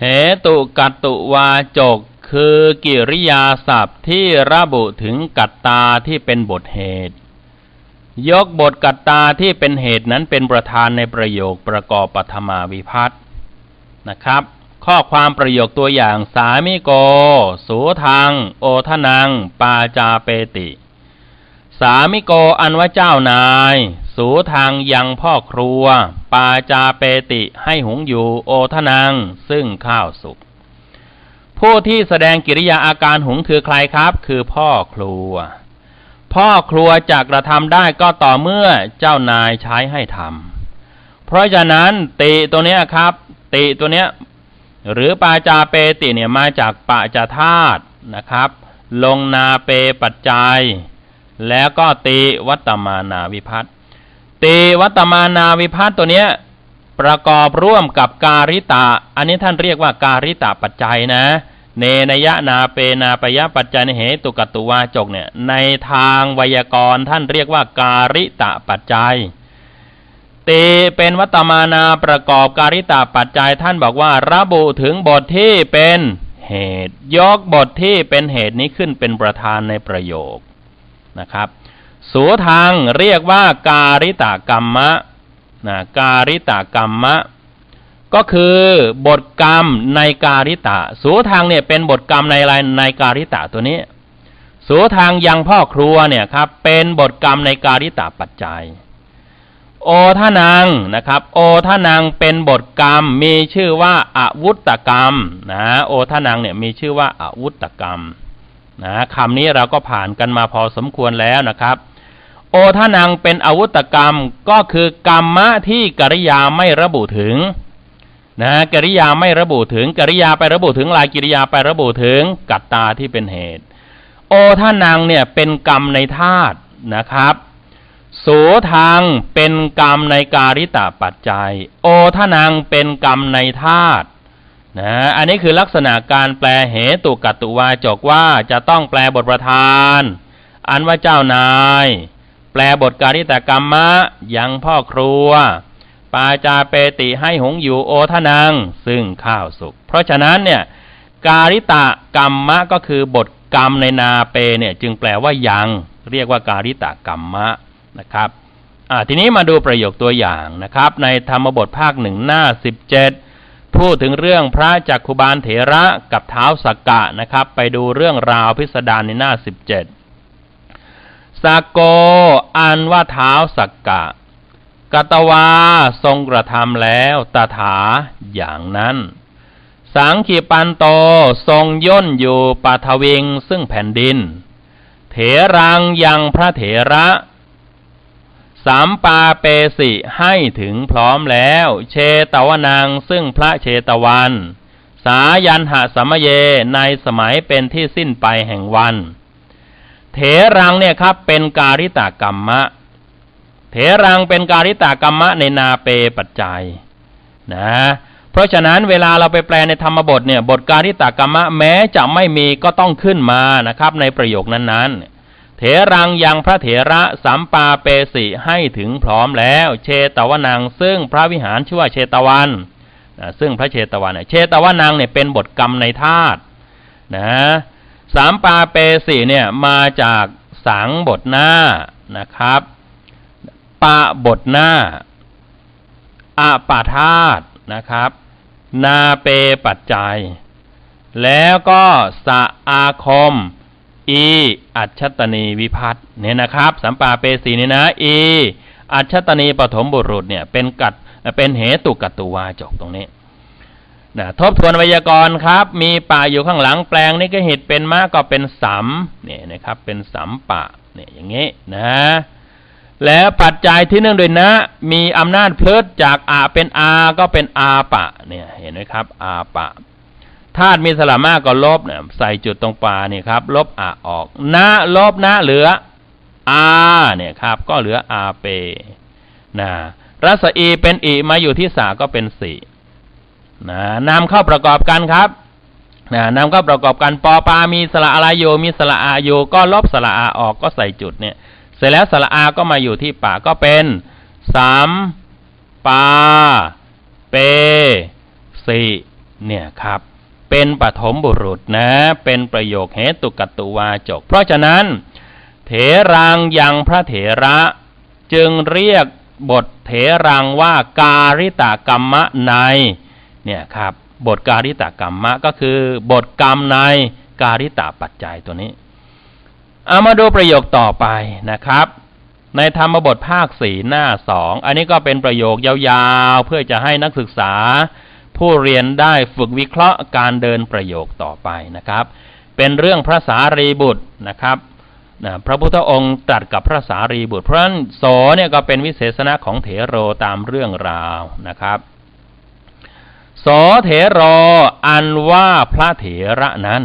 เหตุกัตตุวาจก คือกิริยาศัพท์ที่ระบุถึงกัตตาที่เป็นบทเหตุ ยกบทกัตตาที่เป็นเหตุนั้นเป็นประธานในประโยคประกอบปัทมาวิพัตน์นะครับ ข้อความประโยคตัวอย่างสามิโก สูทัง โอทนัง ปาจาเปติ สามิโกอันว่าเจ้านาย สูทางยังพ่อครัว ปาจาเปติให้หุงอยู่โอทนัง ซึ่งข้าวสุก ผู้ที่แสดงกิริยาอาการหุงคือใครครับ คือพ่อครัว พ่อครัวจะกระทำได้ก็ต่อเมื่อเจ้านายใช้ให้ทำเพราะฉะนั้นติตัวเนี้ยครับ ติตัวเนี้ยหรือปาจาเปติเนี่ยมาจากปาจาธาตุนะครับ ลงนาเปปัจจัย แล้วก็ติวัตมานาวิพัต ติวัตมานาวิพัตตัวเนี้ยประกอบร่วมกับการิตะ อันนี้ท่านเรียกว่าการิตะปัจจัยนะ เนนยะนาเปนาปยะปัจจัยในเหตุกตุวาจกเนี่ย ในทางไวยากรณ์ท่านเรียกว่าการิตะปัจจัยตีเป็นวัตมานาประกอบการิตาปัจจัยท่านบอกว่าระบุถึงบทที่เป็นเหตุ ยกบทที่เป็นเหตุนี้ขึ้นเป็นประธานในประโยคนะครับ สูทางเรียกว่าการิตากรรมะนะการิตากรรมะ ก็คือบทกรรมในการิตะ สูทางเนี่ยเป็นบทกรรมในอะไรในการิตะตัวนี้ สูทางยังพ่อครัวเนี่ยครับเป็นบทกรรมในการิตะปัจจัย โอทานังนะครับ โอทานังเป็นบทกรรมมีชื่อว่าอาวุตกรรมนะโอทานังเนี่ยมีชื่อว่าอาวุตกรรมนะคำนี้เราก็ผ่านกันมาพอสมควรแล้วนะครับ โอทานังเป็นอาวุตกรรมก็คือกรรมะที่กริยาไม่ระบุถึงนะกริยาไม่ระบุถึงกริยาไประบุถึงลายกิริยาไประบุถึงกัตตาที่เป็นเหตุ โอทานังเนี่ยเป็นกรรมในธาตุนะครับโสทางเป็นกรรมในการิตาปัจจัย โอทนังเป็นกรรมในธาตุนะอันนี้คือลักษณะการแปลเหตุกัตตุวาจกว่าจะต้องแปลบทประธาน อันว่าเจ้านาย แปลบทการิตกรรมะ ยังพ่อครัว ปาจาเปติให้หงอยู่โอทนัง ซึ่งข้าวสุก เพราะฉะนั้นเนี่ยการิตกรรมะก็คือบทกรรมในนาเปเนี่ยจึงแปลว่ายังเรียกว่าการิตกรรมะนะครับทีนี้มาดูประโยคตัวอย่างนะครับ ในธรรมบทภาคหนึ่งหน้าสิบเจ็ดพูดถึงเรื่องพระจักคุบาลเถระกับเท้าสักกะนะครับ ไปดูเรื่องราวพิสดารในหน้าสิบเจ็ด สกโก อันว่าเท้าสักกะกตวาทรงกระทำแล้วตถาอย่างนั้น สังขีปันโตทรงย่นอยู่ปาทวิงซึ่งแผ่นดิน เถรังยังพระเถระสามปาเปสิให้ถึงพร้อมแล้ว เชตวนางซึ่งพระเชตวัน สายันหะสมเยในสมัยเป็นที่สิ้นไปแห่งวัน เถรังเนี่ยครับเป็นการิตากรรมะ เถรังเป็นการิตากรรมะในนาเปปัจจัยนะเพราะฉะนั้นเวลาเราไปแปลในธรรมบทเนี่ยบทการิตากรรมะแม้จะไม่มีก็ต้องขึ้นมานะครับในประโยคนั้นๆ เถรังยังพระเถระสัมปาเปสิให้ถึงพร้อมแล้ว เชตวนางซึ่งพระวิหารชื่อว่าเชตวันนะซึ่งพระเชตวันเนี่ยเชตวนางเนี่ยเป็นบทกรรมในธาตุนะ สามปาเปสิเนี่ยมาจากสังบทหน้านะครับ ปะบทหน้าอาปาธาตนะครับ นาเปปัจจัย แล้วก็สะอาคม อีอัจฉตนีวิพัตน์เนี่ยนะครับสัมปาเปสีนี่นะอีอัจฉตนีปฐมบุรุษเนี่ยเป็นกัดเป็นเหตุกัตตุวาจกตรงนี้ นะทบทวนไวยากรณ์ครับ มีป่าอยู่ข้างหลังแปลงนี่ก็เหิตเป็นมากก็เป็นสัมเนี่ยนะครับ เป็นสัมปะเนี่ยอย่างงี้นะแล้วปัจจัยที่เนื่องโดยนะ มีอำนาจเพลิดจากอาเป็นอาก็เป็นอาปะ เนี่ยเห็นไหมครับ อาปะธาตุมีสระมากก็ลบเนี่ยใส่จุดตรงปลาเนี่ยครับ ลบอาออกนะลบนะเหลืออาเนี่ยครับ ก็เหลืออาเปนะรัศอีเป็นอีมาอยู่ที่สาก็เป็นสี่ นะนำเข้าประกอบกันครับนะนำเข้าประกอบกันปอปามีสระอะไรอยู่มีสระอาอยู่ก็ลบสระอาออกก็ใส่จุดเนี่ย เสร็จแล้วสระอาก็มาอยู่ที่ป่าก็เป็นสามปาเปสีเนี่ยครับ เป็นปฐมบุรุษนะ เป็นประโยคเหตุกตุวาจก เพราะฉะนั้น เถรังยังพระเถระ จึงเรียกบทเถรังว่าการิตากรรมะใน เนี่ยครับบทการิตากรรมะก็คือบทกรรมในการิตาปัจจัยตัวนี้เอามาดูประโยคต่อไปนะครับ ในธรรมบทภาคสี่หน้าสองอันนี้ก็เป็นประโยคยาวๆ เพื่อจะให้นักศึกษา ผู้เรียนได้ฝึกวิเคราะห์การเดินประโยคต่อไปนะครับ เป็นเรื่องพระสารีบุตรนะครับนะพระพุทธองค์ตรัสกับพระสารีบุตรเพราะฉะนั้นโสเนี่ยก็เป็นวิเศษณะของเถโรตามเรื่องราวนะครับ โสเถรออันว่าพระเถระนั้น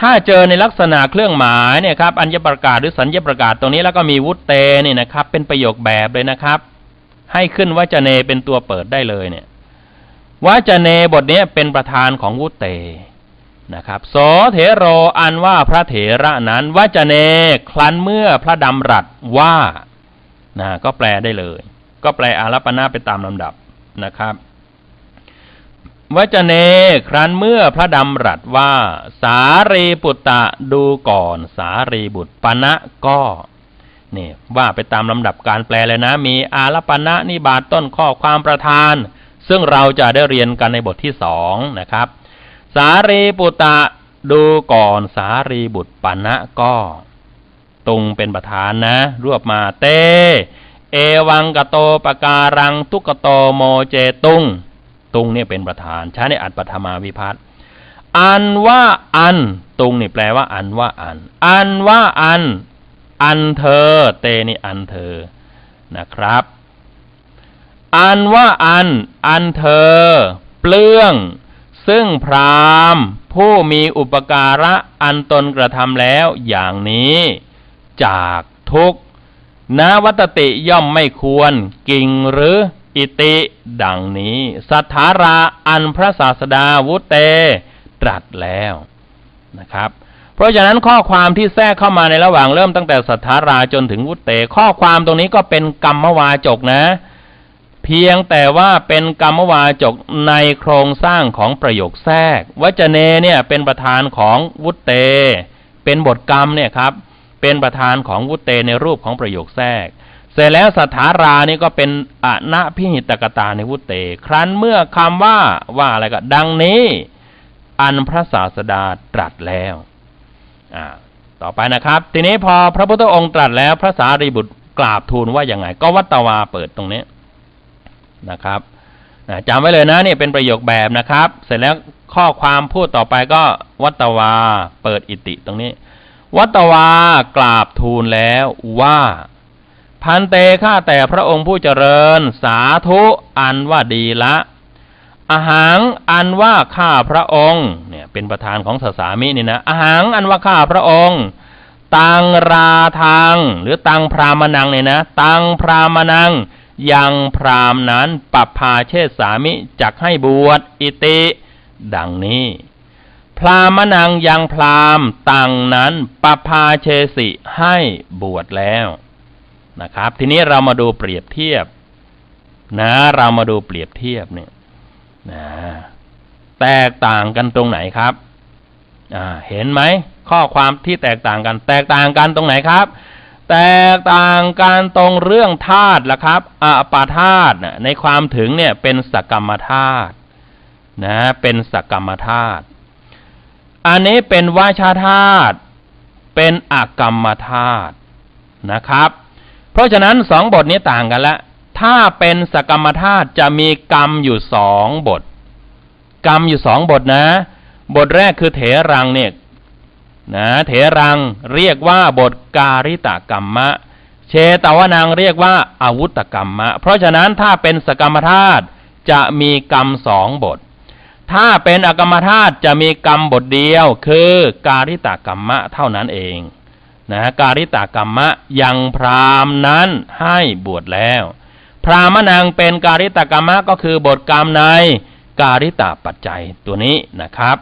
ถ้าเจอในลักษณะเครื่องหมายเนี่ยครับอัญญประกาศหรือสัญญประกาศตรงนี้แล้วก็มีวุตเตนี่นะครับ เป็นประโยคแบบเลยนะครับ ให้ขึ้นวจเนเป็นตัวเปิดได้เลยเนี่ยวจเนบทนี้เป็นประธานของวุตเตนะครับโสเถโรอันว่าพระเถระนั้นวจเนคลันเมื่อพระดำรัสว่านะก็แปลได้เลย ก็แปลอารัปนาไปตามลำดับนะครับ วจเนครั้นเมื่อพระดำรัสว่า สารีปุตตะดูก่อน สารีบุตรปณะก็นี่ว่าไปตามลำดับการแปลเลยนะ มีอารปณะนิบาตต้นข้อความประธาน ซึ่งเราจะได้เรียนกันในบทที่สองนะครับ สารีปุตตะดูก่อนสารีบุตรปณะก็ตุงเป็นประธานนะ รวบมาเต เอวังกโตปการัง ทุกโตโมเจตุง ตุงเนี่ยเป็นประธาน ใช้ในอัตปฐมาวิพัตน์อันว่าอันตุงนี่แปลว่า อันว่าอัน อันว่าอัน อันเธอ เตนี่อันเธอนะครับ อันว่าอัน อันเธอ เปลื้อง ซึ่งพรามผู้มีอุปการะอันตนกระทำแล้ว อย่างนี้ จากทุกข์นวัตติย่อมไม่ควร กิ่งหรือ อิติ ดังนี้สัทธาราอันพระศาสดาวุเต ตรัสแล้วนะครับ เพราะฉะนั้นข้อความที่แทรกเข้ามาในระหว่างเริ่มตั้งแต่สัทธาราจนถึงวุเต ข้อความตรงนี้ก็เป็นกรรมวาจกนะ เพียงแต่ว่าเป็นกรรมวาจกในโครงสร้างของประโยคแทรกวจเนเนี่ยเป็นประธานของวุเต เป็นบทกรรมเนี่ยครับเป็นประธานของวุเตในรูปของประโยคแทรก เสร็จแล้วสถารานี่ก็เป็นอนะพิหิตกตาในวุตเต ครั้นเมื่อคำว่าว่าอะไรก็ดังนี้ อันพระศาสดาตรัสแล้วอ่าต่อไปนะครับ ทีนี้พอพระพุทธองค์ตรัสแล้ว พระสารีบุตรกราบทูลว่าอย่างไง ก็วัตวาเปิดตรงนี้นะครับนะจำไว้เลยนะนี่เป็นประโยคแบบนะครับ เสร็จแล้วข้อความพูดต่อไปก็วัตตวาเปิดอิติตรงนี้ วัตวากราบทูลแล้วว่า พันเตข้าแต่พระองค์ผู้เจริญ สาธุอันว่าดีละอาหารอันว่าข้าพระองค์เนี่ยเป็นประธานของสสามินี่นะอาหารอันว่าข้าพระองค์ตังราทางหรือตังพรามนังเนี่ยนะตังพรามนังยังพรามนั้นปัปพาเชษสามิจักให้บวชอิติ ดังนี้ พรามนังยังพรามตังนั้นปพาเชสิให้บวชแล้ว นะครับ ทีนี้เรามาดูเปรียบเทียบนะเรามาดูเปรียบเทียบเนี่ยนะแตกต่างกันตรงไหนครับอ่าเห็นไหมข้อความที่แตกต่างกัน แตกต่างกันตรงไหนครับ แตกต่างกันตรงเรื่องธาตุละครับอาปาธาตุน่ะในความถึงเนี่ยเป็นสกรรมธาตุนะเป็นสกรรมธาตุอันนี้เป็นวาชาธาตุเป็นอกรรมธาตุนะครับ เพราะฉะนั้นสองบทนี้ต่างกันละ ถ้าเป็นสกรรมธาตุจะมีกรรมอยู่สองบท กรรมอยู่สองบทนะ บทแรกคือเถรังเนี่ยนะเถรังเรียกว่าบทการิตกรรมะ เชตวนางเรียกว่าอาวุตกรรมะ เพราะฉะนั้นถ้าเป็นสกรรมธาตุจะมีกรรมสองบท ถ้าเป็นอกรรมธาตุจะมีกรรมบทเดียวคือการิตกรรมะเท่านั้นเอง นะการิตากรรมะยังพรามนั้นให้บวชแล้ว พรามนางเป็นการิตากรรมะก็คือบทกรรมในการิตาปัจจัยตัวนี้นะครับ